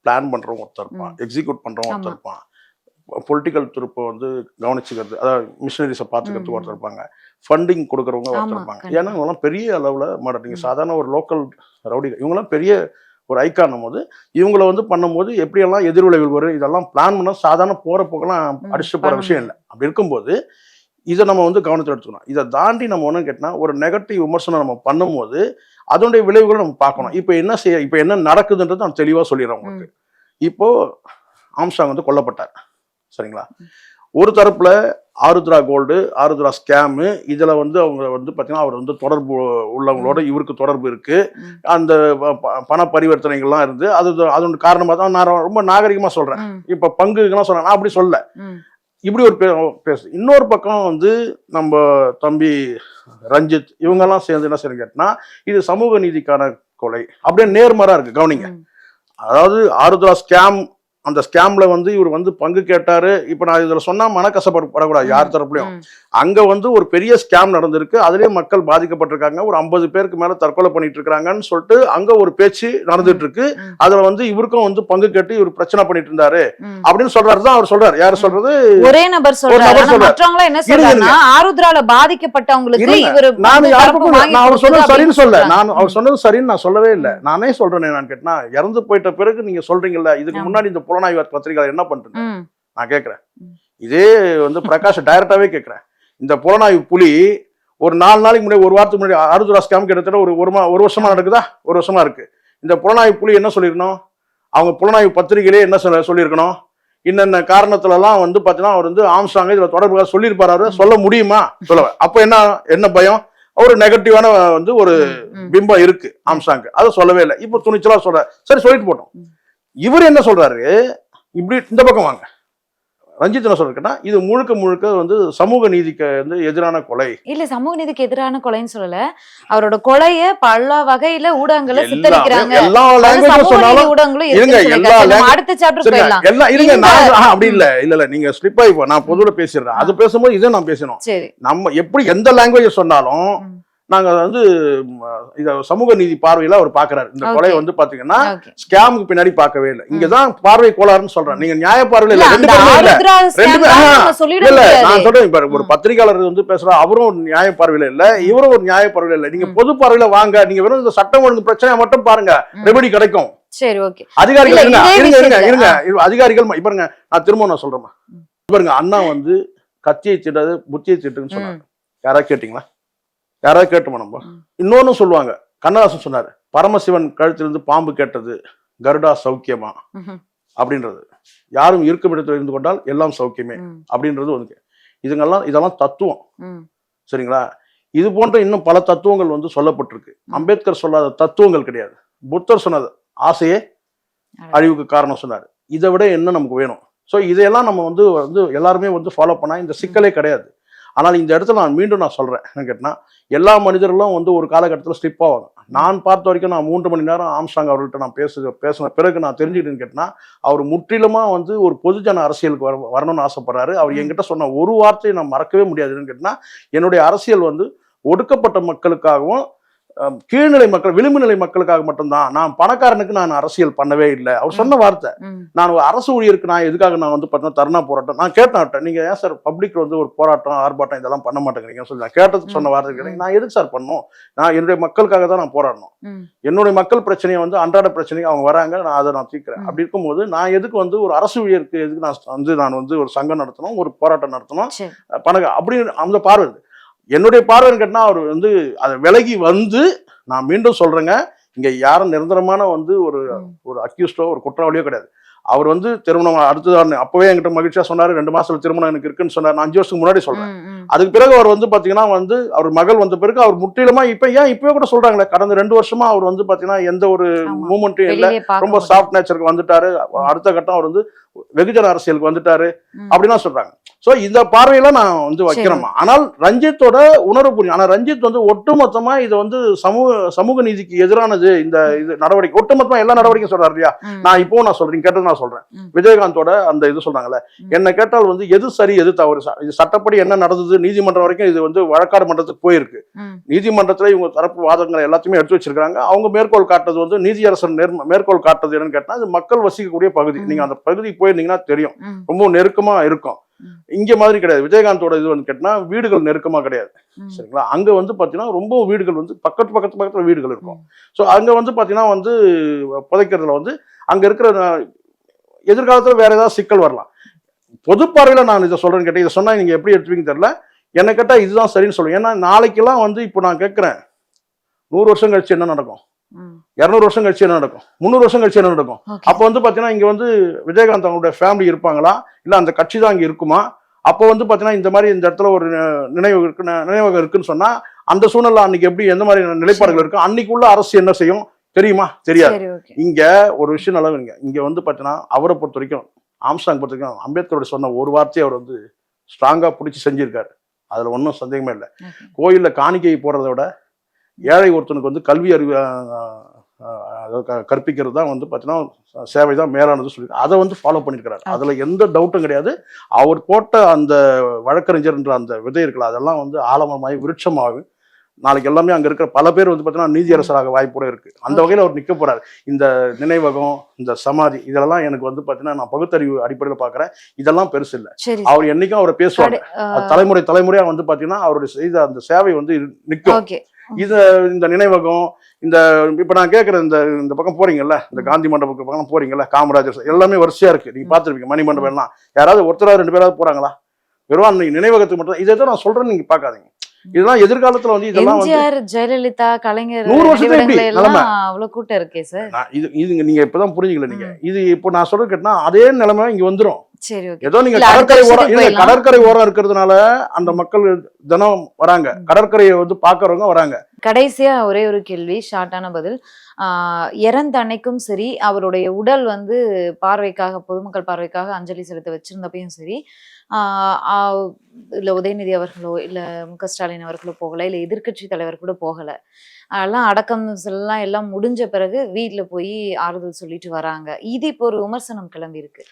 பிளான் பண்றவங்க ஒருத்தர் இருப்பான் எக்ஸிக்யூட் பண்றவங்க ஒருத்தர். இருப்பான் பொலிட்டிக்கல் துருப்பை வந்து கவனிச்சுக்கிறது அதாவது மிஷினரிஸை பார்த்துக்கிறதுக்கு ஒருத்தர் இருப்பாங்க ஃபண்டிங் கொடுக்குறவங்க ஒருத்தர் இருப்பாங்க. ஏன்னா இவங்கெல்லாம் பெரிய அளவுல மாட்டீங்க ம். சாதாரண ஒரு லோக்கல் ரவுடி இவங்கெல்லாம் பெரிய ஒரு ஐக்கானும் போது இவங்கள வந்து பண்ணும்போது எப்படியெல்லாம் எதிர்விளைவுகள் வரும் இதெல்லாம் பிளான் பண்ண சாதாரண போற போக்கெல்லாம் ம், அடிச்சுட்டு போற பண்ண விஷயம் இல்லை. அப்படி இருக்கும்போது இதை நம்ம வந்து கவனத்தில் எடுத்துக்கணும். இதை தாண்டி நம்ம ஒன்றும் கேட்டினா ஒரு நெகட்டிவ் விமர்சனம் நம்ம பண்ணும்போது அதனுடைய விளைவுகளை நம்ம பார்க்கணும். இப்போ என்ன செய்ய இப்போ என்ன நடக்குதுன்றது நான் தெளிவாக சொல்லிடுறேன் உங்களுக்கு. இப்போ ஆம்ஸ்டாங் வந்து கொல்லப்பட்டார். சரிங்களா? ஒரு தரப்புல ஆருத்ரா கோல்டு ஆருத்ரா ஸ்கேமு இதுல வந்து அவங்க வந்து பார்த்தீங்கன்னா அவர் வந்து தொடர்பு உள்ளவங்களோட இவருக்கு தொடர்பு இருக்கு. ம். அந்த பண பரிவர்த்தனைகள்லாம் இருந்து அது அதோட காரணமாக தான் நான் ரொம்ப நாகரிகமா சொல்றேன். ம், இப்ப பங்குகள்லாம் சொல்றேன் நான் அப்படி சொல்ல இப்படி ஒரு பே- பேசு இன்னொரு பக்கம் வந்து நம்ம தம்பி ரஞ்சித் இவங்கெல்லாம் சேர்ந்து என்ன செய்யணும் கேட்டினா இது சமூக நீதிக்கான கொலை அப்படியே நேர்மறா இருக்கு கவனிங்க. அதாவது ஆருத்ரா ஸ்கேம் அந்த ஸ்கேம்ல வந்து இவர் வந்து பங்கு கேட்டாரு. இப்ப நான் இதுல சொன்னா மனக்கசப்படக்கூடாது யார் தரப்புலயும். அங்க வந்து ஒரு பெரிய ஸ்கேம் நடந்திருக்கு. அதுலயே மக்கள் பாதிக்கப்பட்டிருக்காங்க. ஒரு ஐம்பது பேருக்கு மேல தற்கொலை பண்ணிட்டு இருக்காங்கன்னு சொல்லிட்டு அங்க ஒரு பேச்சு நடந்துட்டு இருக்கு. அதுல வந்து இவருக்கும் வந்து பங்கு கேட்டு இவர் பிரச்சனை பண்ணிட்டு இருந்தாரு. அப்படின்னு சொல்றாரு தான் அவர் சொல்றாரு. யார் சொல்றது? ஒரே நபர் சொல்றாரு. மற்றவங்க என்ன சொல்றாங்கன்னா ஆருத்ரால பாதிக்கப்பட்டவங்களுக்கு. இவரு நான் நான் அவர் சொன்னது சரின்னு சொல்ல நான் அவர். சொன்னது சரின்னு நான் சொல்லவே இல்லை. நானே சொல்றேன் நான் கேட்டா இறந்து போயிட்ட பிறகு நீங்க சொல்றீங்கல்ல இதுக்கு. முன்னாடி இந்த புலனாய்வு பத்திரிகை என்ன பண்றீங்க ம், நான் கேட்கிறேன். இதே வந்து பிரகாஷ் டைரக்டாவே கேட்கிறேன். இந்த புலனாய்வு புலி ஒரு நாலு நாளைக்கு முன்னாடி ஒரு வாரத்துக்கு முன்னாடி ஆருத்ரா ஸ்கேம் கிட்டத்தட்ட ஒரு ஒரு ஒரு வருஷமா நடக்குதா? ஒரு வருஷமா இருக்கு. இந்த புலனாய்வு புலி என்ன சொல்லிருக்கணும் அவங்க புலனாய்வு பத்திரிகையிலே என்ன சொல்ல சொல்லியிருக்கணும்? இன்னென்ன காரணத்துல எல்லாம் வந்து பாத்தீங்கன்னா அவர் வந்து ஆம்சாங்க இதுல தொடர்பு சொல்லியிருப்பாரு. சொல்ல முடியுமா? சொல்ல அப்ப என்ன என்ன பயம்? ஒரு நெகட்டிவான வந்து ஒரு. பிம்பம் இருக்கு ஆம்சாங்க அதை சொல்லவே இல்லை. இப்போ துணிச்சலா சொல்ற சரி சொல்லிட்டு போட்டோம். இவர் என்ன சொல்றாரு? இப்படி இந்த பக்கம் வாங்க. ரஞ்சித் என்ன சொல்றேன்னா இது முழுக்க முழுக்க வந்து சமூக நீதிக்கு வந்து எதிரான கொலை. இல்ல சமூக நீதிக்கு எதிரான கொலைன்னு சொல்லல. அவரோட கொலைய பல வகையில ஊடகங்களை சித்தரிக்கிறாங்க. எல்லா லாங்குவேஜ் சொன்னாலும் ஊடகங்களும் இருங்க, எல்லா அடுத்த சாப்டர் போயிடலாம். எல்லாம் இருங்க நான் அப்படி இல்ல இல்ல இல்ல நீங்க ஸ்லிப் போ- நான் பொதுவுல பேசிடுறேன். அது பேசும்போது இதை நான் பேசணும். சரி. நம்ம எப்படி எந்த லாங்குவேஜ் சொன்னாலும் நாங்க வந்து இத சமூக நீதி பார்வையில அவர் பாக்குறாரு. இந்த. கொலை வந்து பாத்தீங்கன்னா ஓகே ஸ்கேமுக்கு பின்னாடி பார்க்கவே இல்லை. இங்கதான் பார்வை கோளாறுன்னு சொல்றேன் நீங்க நியாய பார்வையில இல்ல ரெண்டு பேருமே இல்ல. நான் சொல்றேன் இப்ப ஒரு. பத்திரிகையாளர் வந்து பேசுறா அவரும் ஒரு நியாய பார்வையில இல்ல இவரும் ஒரு நியாய பார்வையில இல்ல. நீங்க. பொது பார்வையில வாங்க நீங்க வெறும் இந்த சட்டம் ஒழுங்கு பிரச்சனையை மட்டும் பாருங்க. ரெமெடி கிடைக்கும். சரி ஓகே. அதிகாரிகள் இருங்க இருங்க இருங்க அதிகாரிகள் ம- பாருங்க நான் திரும்ப நான் சொல்றேன் ம். பாருங்க அண்ணா வந்து கத்தியை திட்டது புத்தியை திட்டுன்னு சொன்னாங்க. யாராவது கேட்டீங்களா? யாராவது கேட்டோமா நம்ம. இன்னொன்னு சொல்லுவாங்க. கண்ணதாசன் சொன்னாரு பரமசிவன் கழுத்திலிருந்து பாம்பு கேட்டது கருடா சௌக்கியமா. அப்படின்றது. யாரும் இருக்கும் இடத்தில் இருந்து கொண்டால் எல்லாம் சௌக்கியமே. அப்படின்றது வந்து இதுங்கெல்லாம் இதெல்லாம் தத்துவம். சரிங்களா? இது போன்ற இன்னும் பல தத்துவங்கள் வந்து சொல்லப்பட்டிருக்கு. அம்பேத்கர் சொல்லாத தத்துவங்கள் கிடையாது. புத்தர் சொன்னது ஆசையே அழிவுக்கு காரணம் சொன்னார். இதை விட என்ன நமக்கு வேணும்? ஸோ இதையெல்லாம் நம்ம வந்து வந்து எல்லாருமே வந்து ஃபாலோ பண்ணா இந்த சிக்கலே கிடையாது. ஆனால் இந்த இடத்துல நான் மீண்டும் நான் சொல்றேன். என்ன கேட்டினா எல்லா மனிதர்களும் வந்து ஒரு காலகட்டத்தில் ஸ்லிப் ஆவாங்க. நான் பார்த்த வரைக்கும் நான் மூன்று மணி நேரம் ஆம்ஸ்டாங் அவர்கள்ட்ட நான் பேசு பேசின பிறகு நான் தெரிஞ்சுக்கிட்டேன்னு கேட்டினா அவர் முற்றிலுமா வந்து ஒரு பொதுஜன அரசியலுக்கு வர வரணும்னு ஆசைப்படுறாரு. அவர். என்கிட்ட சொன்ன ஒரு வார்த்தையை நான் மறக்கவே முடியாதுன்னு கேட்டினா என்னுடைய அரசியல் வந்து ஒடுக்கப்பட்ட மக்களுக்காகவும் கீழ்நிலை மக்கள் விளிம்பு நிலை மக்களுக்காக மட்டும்தான். நான் பணக்காரனுக்கு நான் அரசியல் பண்ணவே இல்லை. அவர் சொன்ன வார்த்தை. நான் ஒரு அரசு ஊழியருக்கு நான் எதுக்காக நான் வந்து பார்த்தீங்கன்னா தர்ணா போராட்டம். நான் கேட்டேன் நீங்க ஏன் சார் பப்ளிக் வந்து ஒரு போராட்டம் ஆர்ப்பாட்டம் இதெல்லாம் பண்ண மாட்டேங்கிறீங்கன்னு சொல்லி. நான் கேட்டதுக்கு சொன்ன வார்த்தை கிடையாது நான் எதுக்கு சார் பண்ணணும்? நான் என்னுடைய மக்களுக்காக தான் நான் போராடணும். என்னுடைய மக்கள் பிரச்சனையை வந்து அன்றாட பிரச்சனைக்கு அவங்க வராங்க நான் அதை நான் தீர்க்கிறேன். அப்படி இருக்கும்போது நான் எதுக்கு வந்து ஒரு அரசு ஊழியருக்கு எதுக்கு நான் வந்து நான் வந்து ஒரு சங்கம் நடத்தணும் ஒரு போராட்டம் நடத்தணும்? பணக்க அப்படி அந்த பார்வை. என்னுடைய பார்வைன்னு கேட்டா அவர் வந்து அதை விலகி வந்து நான் மீண்டும் சொல்றேங்க இங்க யாரும் நிரந்தரமான வந்து ஒரு. ஒரு அக்யூஸ்டோ ஒரு குற்றவாளியோ கிடையாது அவர் வந்து திருமணம் அடுத்ததான் அப்பவே என்கிட்ட மகிழ்ச்சியா சொன்னாரு ரெண்டு மாசத்துல திருமணம் எனக்கு இருக்குன்னு சொன்னார் நான் அஞ்சு வருஷத்துக்கு முன்னாடி சொல்றேன். அதுக்கு பிறகு அவர் வந்து பாத்தீங்கன்னா வந்து அவர் மகள் வந்த பிறகு அவர் முற்றிலுமா இப்ப ஏன் இப்பவே கூட சொல்றாங்களே கடந்த ரெண்டு வருஷமா அவர் வந்து பாத்தீங்கன்னா எந்த ஒரு. மூமெண்ட்டும் இல்ல ரொம்ப. சாஃப்ட் நேச்சருக்கு வந்துட்டாரு அடுத்த கட்டம் அவர் வந்து வெகுஜன அரசியலுக்கு வந்துட்டாரு ம். அப்படிலாம் சோ இந்த பார்வையில நான் வந்து வைக்கிறேம்மா ஆனால் ரஞ்சித்தோட உணர்வு புரியும் ஆனா ரஞ்சித் வந்து ஒட்டுமொத்தமா இது வந்து சமூக சமூக நீதிக்கு எதிரானது இந்த இது நடவடிக்கை ஒட்டுமொத்தமா எல்லா நடவடிக்கையும் சொல்றாரு இல்லையா. நான் இப்போ நான் சொல்றேன் கேட்டது நான் சொல்றேன். விஜயகாந்தோட அந்த இது சொல்றாங்கல்ல. என்ன கேட்டால் வந்து எது சரி எது தவறு இது சட்டப்படி என்ன நடந்தது நீதிமன்றம் வரைக்கும் இது வந்து வழக்காடு மன்றத்துக்கு போயிருக்கு. நீதிமன்றத்துல இவங்க தரப்பு வாதங்களை எல்லாத்தையுமே எடுத்து வச்சிருக்காங்க அவங்க மேற்கோள் காட்டுறது வந்து நீதியரசர் மேற்கோள் காட்டுறது என்னன்னு கேட்டா இது மக்கள் வசிக்கக்கூடிய பகுதி. நீங்க அந்த பகுதிக்கு போயிருந்தீங்கன்னா தெரியும். ரொம்ப நெருக்கமா இருக்கும். இங்க மாதிரி கிடையாது. விஜயகாந்தோட இது வந்து கேட்டா வீடுகள் நெருக்கமா கிடையாது. சரிங்களா? அங்க வந்து பாத்தீங்கன்னா ரொம்ப வீடுகள் வந்து பக்கத்து பக்கத்து பக்கத்துல வீடுகள் இருக்கும். ஸோ அங்க வந்து பாத்தீங்கன்னா வந்து புதைக்கிறதுல வந்து அங்க இருக்கிற எதிர்காலத்துல வேற ஏதாவது சிக்கல் வரலாம். பொது பார்வையில நான் இதை சொல்றேன்னு கேட்டேன். இதை சொன்னா நீங்க எப்படி எடுத்துவீங்க தெரியல. என்ன கேட்டா இதுதான் சரின்னு சொல்லுவேன். ஏன்னா நாளைக்கெல்லாம் வந்து இப்போ நான் கேட்கிறேன் நூறு வருஷம் கழிச்சு என்ன நடக்கும். இரநூறு வருஷம் கழிச்சு என்ன நடக்கும்? முந்நூறு வருஷம் கழிச்சு என்ன நடக்கும். அப்போ வந்து பாத்தீங்கன்னா இங்க வந்து விஜயகாந்த் அவங்களுடைய ஃபேமிலி இருப்பாங்களா? இல்ல அந்த கட்சி தான் இங்க இருக்குமா? அப்போ வந்து பாத்தீங்கன்னா இந்த மாதிரி இந்த இடத்துல ஒரு நினைவு இருக்கு நினைவகம் இருக்குன்னு சொன்னா அந்த சூழ்நிலை அன்னைக்கு எப்படி எந்த மாதிரி நிலைப்பாடுகள் இருக்கும் அன்னைக்கு உள்ள அரசு என்ன செய்யும்? தெரியுமா? தெரியாது. இங்க ஒரு விஷயம் நல்லா இங்க இங்க வந்து பாத்தீங்கன்னா அவரை பொறுத்த வரைக்கும் ஆம்ஸ்டாங் பொறுத்த வரைக்கும் அம்பேத்கரோட சொன்ன ஒரு வார்த்தையை அவர் வந்து ஸ்ட்ராங்கா பிடிச்சி செஞ்சிருக்காரு. அதுல ஒன்றும் சந்தேகமே இல்லை. கோயில்ல காணிக்கை போடுறத விட ஏழை ஒருத்தனுக்கு வந்து கல்வி அறிவு கற்பிக்கிறது தான் வந்து பார்த்தீங்கன்னா சேவை தான் மேலானது சொல்லி அதை வந்து ஃபாலோ பண்ணியிருக்கிறாரு. அதுல எந்த டவுட்டும் கிடையாது. அவர் போட்ட அந்த வழக்கறிஞர்ன்ற அந்த விதை இருக்குல்ல அதெல்லாம் வந்து ஆலமரமாகி விருட்சமாகி நாளைக்கு எல்லாமே அங்க இருக்கிற பல பேர் வந்து பார்த்தீங்கன்னா நீதியரசராக வாய்ப்போட இருக்கு. அந்த. வகையில் அவர் நிக்க போறாரு. இந்த நினைவகம் இந்த சமாதி இதெல்லாம் எனக்கு வந்து பார்த்தீங்கன்னா நான் பகுத்தறிவு அடிப்படையில் பார்க்குறேன் இதெல்லாம் பெருசு இல்லை. அவர் என்னைக்கும் அவரை பேசுவாங்க. தலைமுறை தலைமுறையா வந்து பாத்தீங்கன்னா அவருடைய செய்த அந்த சேவை வந்து ஓகே. இது இந்த நினைவகம் இந்த இப்ப நான் கேட்கற இந்த இந்த பக்கம் போறீங்கல்ல இந்த காந்தி மண்டபத்துக்கு பக்கம் போறீங்கல்ல காமராஜர் எல்லாமே வரிசையா இருக்கு. நீங்க பாத்துருப்பீங்க மணி மண்டபம் எல்லாம். யாராவது ஒருத்தராவது ரெண்டு பேராவது போறாங்களா? வெறும் அன்னைக்கு நினைவகத்துக்கு மட்டும் இதை தான் நான் சொல்றேன்னு நீங்க பாக்காதீங்க இதெல்லாம் எதிர்காலத்துல வந்து இதெல்லாம் வந்து ஜெயலலிதா கலைஞர் நூறு வருஷத்துல எப்படி? நினைவிடங்கள்ல எல்லாம் நிலைமை. அவ்வளவு கூட்டம் இருக்கே சார். இது இது நீங்க இப்பதான் புரிஞ்சுக்கல நீங்க. இது இப்போ நான் சொல்றது கேட்டா அதே நிலைமை இங்க வந்துரும். சரி ஓகே ஏதோ நீங்க கடற்கரை ஓரம் இல்ல. கடற்கரை ஓரம் இருக்கிறதுனால அந்த மக்கள் தினம் வராங்க. கடற்கரையை வந்து பாக்குறவங்க வராங்க. கடைசியா ஒரே ஒரு கேள்வி ஷார்ட்டான பதில். ஆஹ் இறந்த அன்னைக்கும் சரி அவருடைய உடல் வந்து பார்வைக்காக பொதுமக்கள் பார்வைக்காக அஞ்சலி செலுத்த வச்சிருந்தப்பையும் சரி ஆஹ் இல்ல உதயநிதி அவர்களோ இல்ல மு க ஸ்டாலின் அவர்களோ போகல இல்ல எதிர்க்கட்சி தலைவர் கூட போகல. அதெல்லாம் அடக்கம் எல்லாம் எல்லாம் முடிஞ்ச பிறகு வீட்ல போய் ஆறுதல் சொல்லிட்டு வராங்க. இது இப்போ ஒரு விமர்சனம் கிளம்பி இருக்கு.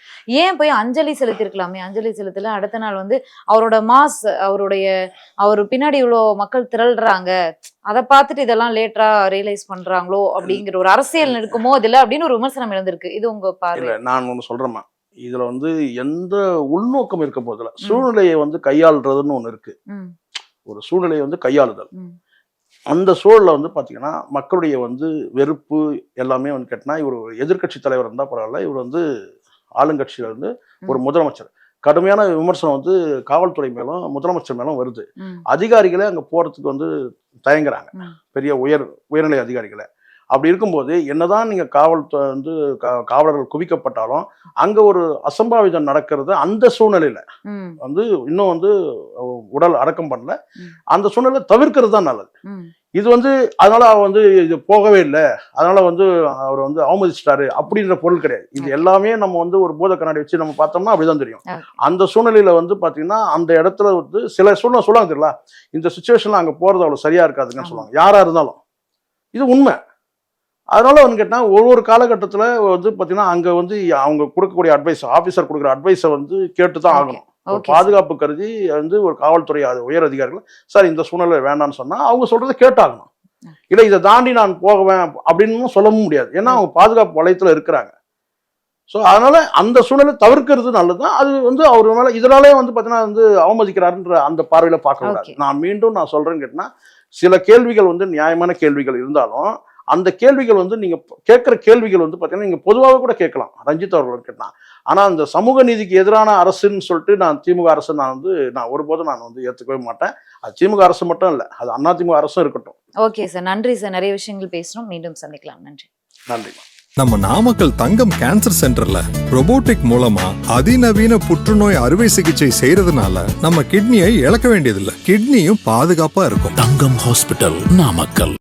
ஏன் போய் அஞ்சலி செலுத்திருக்கலாமே அஞ்சலி செலுத்தல அடுத்த நாள் வந்து அவரோட மாஸ் அவருடைய அவர் பின்னாடி இவ்வளோ மக்கள் திரள்றாங்க. அதை பார்த்துட்டு இதெல்லாம் லேட்டரா ரியலைஸ் பண்றாங்களோ அப்படிங்கிற ஒரு அரசியல் இருக்குமோ இதுல அப்படின்னு ஒரு விமர்சனம் எழுந்திருக்கு. இது உங்க பார்வை? இல்ல நான் ஒண்ணு சொல்றேம்மா. இதுல வந்து எந்த உள்நோக்கம் இருக்க போதில்ல சூழ்நிலையை வந்து கையாளுறதுன்னு ஒண்ணு இருக்கு. ஒரு சூழ்நிலையை வந்து கையாளுதல். அந்த சூழல்ல வந்து பாத்தீங்கன்னா மக்களுடைய வந்து வெறுப்பு எல்லாமே வந்து கேட்டினா இவர் ஒரு எதிர்க்கட்சி தலைவர் இருந்தா பரவாயில்ல இவர் வந்து ஆளுங்கட்சியில இருந்து ஒரு முதலமைச்சர். கடுமையான விமர்சனம் வந்து காவல்துறை மேலும் முதலமைச்சர் மேலும் வருது. அதிகாரிகளே அங்க போறதுக்கு வந்து தயங்குறாங்க. பெரிய உயர் உயர்நிலை அதிகாரிகளை. அப்படி இருக்கும்போது என்னதான் நீங்க காவல்துறை வந்து காவலர்கள் குவிக்கப்பட்டாலும் அங்க ஒரு அசம்பாவிதம் நடக்கிறது அந்த சூழ்நிலையில. வந்து இன்னும் வந்து உடல் அடக்கம் பண்ணல. அந்த சூழ்நிலை தவிர்க்கிறது தான் நல்லது. இது வந்து அதனால அவர் வந்து இது போகவே இல்லை. அதனால வந்து அவர் வந்து அவமதிச்சிட்டாரு அப்படின்ற பொருள் கிடையாது. இது எல்லாமே நம்ம வந்து ஒரு பூத கண்ணாடி வச்சு நம்ம பார்த்தோம்னா அப்படிதான் தெரியும். அந்த சூழ்நிலையில வந்து பாத்தீங்கன்னா அந்த இடத்துல வந்து சில சூழ்நிலை சொல்லுவாங்க தெரியல இந்த சுச்சுவேஷன்ல அங்க போறது அவ்வளவு சரியா இருக்காதுன்னு ஆமா. சொல்லுவாங்க. யாரா இருந்தாலும். இது உண்மை. அதனால வந்து கேட்டா ஒரு ஒரு காலகட்டத்துல வந்து பாத்தீங்கன்னா அங்க வந்து அவங்க கொடுக்கக்கூடிய அட்வைஸ் ஆபீசர் கொடுக்குற அட்வைஸை வந்து கேட்டு தான். ஆகணும். பாதுகாப்பு கருதி வந்து ஒரு காவல்துறை உயர் அதிகாரிகள் சார் இந்த சூழ்நிலை வேண்டாம்னு சொன்னா அவங்க சொல்றதை கேட்டாகணும். இல்ல இதை தாண்டி நான் போவேன் அப்படின்னு சொல்லவும் முடியாது. ஏன்னா அவங்க பாதுகாப்பு வளையத்துல இருக்கிறாங்க. ஸோ அதனால அந்த சூழ்நிலை தவிர்க்கிறது நல்லதுதான். அது வந்து அவர் மேல இதனாலே வந்து பார்த்தீங்கன்னா வந்து அவமதிக்கிறாருன்ற அந்த பார்வையில பார்க்க கூடாது. நான் மீண்டும் நான் சொல்றேன்னு கேட்டினா சில கேள்விகள் வந்து நியாயமான கேள்விகள் இருந்தாலும் அந்த கேள்விகள் வந்து நீங்க கேட்குற கேள்விகள் வந்து பார்த்தீங்கன்னா நீங்க பொதுவாக கூட கேட்கலாம். ரஞ்சித் அவர்கள் கேட்டான். ஆனா அந்த சமூக நீதிக்கு எதிரான அரசுன்னு சொல்லிட்டு நான் திமுக அரசு நான் வந்து நான் ஒருபோதும் நான் வந்து ஏத்துக்கவே மாட்டேன். அது திமுக அரசு மட்டும் இல்லை அது அண்ணா திமுக அரசும் இருக்கட்டும். ஓகே சார் நன்றி சார். நிறைய விஷயங்கள் பேசணும் மீண்டும் சந்திக்கலாம். நன்றி. நன்றி. நம்ம நாமக்கல் தங்கம் கேன்சர் சென்டர்ல robotic மூலமா அதிநவீன புற்றுநோய் அறுவை சிகிச்சை செய்யறதுனால நம்ம கிட்னியை இழக்க வேண்டியதில்லை. கிட்னியும் பாதுகாப்பா இருக்கும். தங்கம் ஹாஸ்பிட்டல் நாமக்கல்.